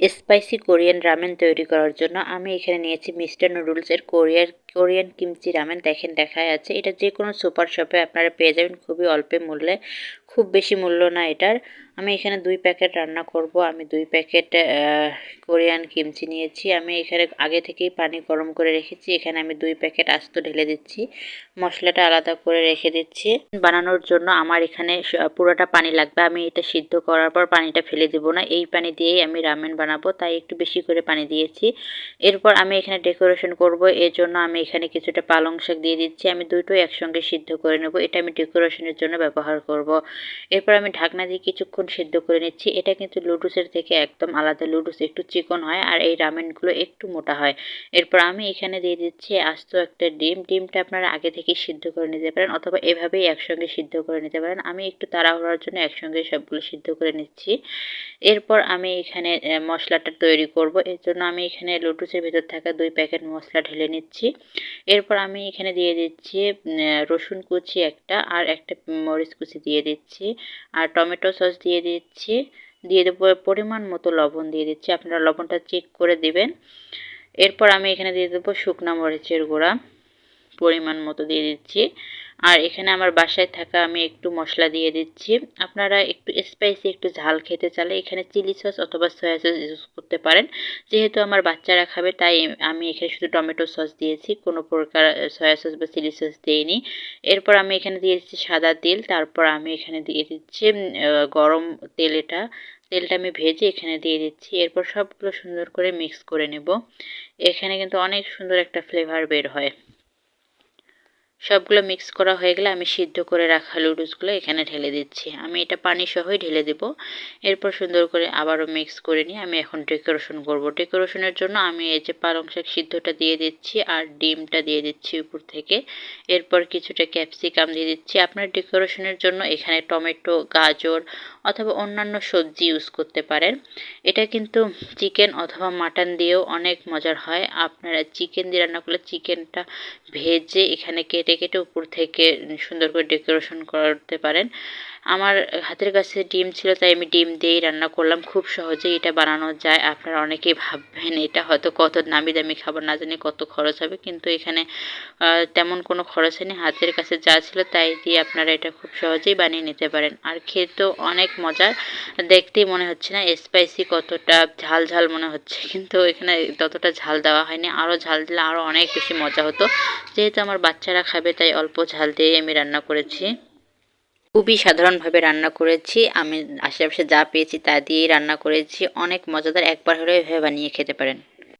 Spicy Korean ramen তৈরি করার জন্য আমি এখানে নিয়েছি মিস্টার নুডলসের কোরিয়ার, কোরিয়ান কিমচি রামেন দেখেন দেখা যাচ্ছে এটা যে কোনো সুপার শপে আপনারা পেয়ে যাবেন। খুবই অল্প মূল্যে। খুব বেশি মূল্য না এটার। আমি এখানে দুই প্যাকেট রান্না করব। আমি দুই প্যাকেট কোরিয়ান কিমচি নিয়েছি। আমি এখানে আগে থেকেই পানি গরম করে রেখেছি। এখানে আমি দুই প্যাকেট আস্ত ঢেলে দিচ্ছি। মশলাটা আলাদা করে রেখে দিচ্ছি। বানানোর জন্য আমার এখানে পুরোটা পানি লাগবে। আমি এটা সিদ্ধ করার পর পানিটা ফেলে দেব না। এই পানি দিয়েই আমি রামেন বানাবো, তাই একটু বেশি করে পানি দিয়েছি। এরপর আমি এখানে ডেকোরেশন করব। এর জন্য আমি এখানে কিছুটা পালং শাক দিয়ে দিচ্ছি। আমি দুটোই একসঙ্গে সিদ্ধ করে নেব। এটা আমি ডেকোরেশনের জন্য ব্যবহার করব। এরপর আমি ঢাকনা দিয়ে কিছুক্ষণ সিদ্ধ করে নিচ্ছি। এটা কিন্তু লুডুসের থেকে একদম আলাদা। লুডুস একটু চিকন হয় আর এই রামেনগুলো একটু মোটা হয়। এরপর আমি এখানে দিয়ে দিচ্ছি আস্ত একটা ডিম। ডিমটা আপনারা আগে থেকে সিদ্ধ করে নিতে পারেন অথবা এভাবেই একসঙ্গে সিদ্ধ করে নিতে পারেন। আমি একটু তাড়াহুড়ার জন্য একসঙ্গে সবগুলো সিদ্ধ করে নিচ্ছি। এরপর আমি এখানে মশলাটা তৈরি করব। এর জন্য আমি এখানে লুডুসের ভেতর থাকা দুই প্যাকেট মশলা ঢেলে নিচ্ছি। এরপর আমি এখানে দিয়ে দিচ্ছি রসুন কুচি একটা আর একটা মরিচ কুচি দিয়ে দিচ্ছি। আর টমেটো সস দিয়ে দিচ্ছি। দিয়ে দেবো পরিমাণ মতো লবণ দিয়ে দিচ্ছি। আপনারা লবণটা চেক করে দিবেন। এরপর আমি এখানে দিয়ে দেবো শুকনা মরিচের গুঁড়া। পরিমাণ মতো দিয়ে দিচ্ছি। আর এখানে আমার বাসায় থাকা আমি একটু মশলা দিয়ে দিচ্ছি। আপনারা একটু স্পাইসি একটু ঝাল খেতে চালে এখানে চিলি সস অথবা সয়া সস ইউজ করতে পারেন। যেহেতু আমার বাচ্চারা খাবে, তাই আমি এখানে শুধু টমেটো সস দিয়েছি। কোনো প্রকার সয়া সস বা চিলি সস দিইনি। এরপর আমি এখানে দিয়ে দিচ্ছি সাদা তেল। তারপর আমি এখানে দিয়ে দিচ্ছি গরম তেল এটা তেলটা। আমি ভেজে এখানে দিয়ে দিচ্ছি। এরপর সবগুলো সুন্দর করে মিক্স করে নেব। এখানে কিন্তু অনেক সুন্দর একটা ফ্লেভার বের হয়। সবগুলো মিক্স করা হয়ে গেলে আমি সিদ্ধ করে রাখা লুডুসগুলো এখানে ঢেলে দিচ্ছি। আমি এটা পানি সহই ঢেলে দেব। এরপর সুন্দর করে আবারও মিক্স করে নিয়ে আমি এখন ডেকোরেশন করব। ডেকোরেশনের জন্য আমি এই যে পালং শাক সিদ্ধটা দিয়ে দিচ্ছি আর ডিমটা দিয়ে দিচ্ছি উপর থেকে। এরপর কিছুটা ক্যাপসিকাম দিয়ে দিচ্ছি। আপনার ডেকোরেশনের জন্য এখানে টমেটো, গাজর অথবা অন্যান্য সবজি ইউজ করতে পারেন। এটা কিন্তু চিকেন অথবা মাটন দিয়েও অনেক মজার হয়। আপনারা চিকেন দিয়ে রান্না করলে চিকেনটা ভেজে এখানে কেটে কেটে উপর থেকে সুন্দর করে ডেকোরেশন করতে পারেন। আমার হাতের কাছে ডিম ছিল, তাই আমি ডিম দিয়েই রান্না করলাম। খুব সহজেই এটা বানানো যায়। আপনারা অনেকেই ভাববেন, এটা হয়তো কত নামি দামি খাবার, না জানি কত খরচ হবে। কিন্তু এখানে তেমন কোনো খরচ হয়নি। হাতের কাছে যা ছিল, তাই দিয়ে আপনারা এটা খুব সহজেই বানিয়ে নিতে পারেন। আর খেতেও অনেক মজার। দেখতেই মনে হচ্ছে না স্পাইসি কতটা ঝাল ঝাল মনে হচ্ছে। কিন্তু এখানে ততটা ঝাল দেওয়া হয়নি। আরও ঝাল দিলে আরও অনেক বেশি মজা হতো। যেহেতু আমার বাচ্চারা খাবে, তাই অল্প ঝাল দিয়েই আমি রান্না করেছি। খুবই সাধারণভাবে রান্না করেছি। আমি আশেপাশে যা পেয়েছি তা দিয়েই রান্না করেছি। অনেক মজাদার, একবার হলেও এভাবে বানিয়ে খেতে পারেন।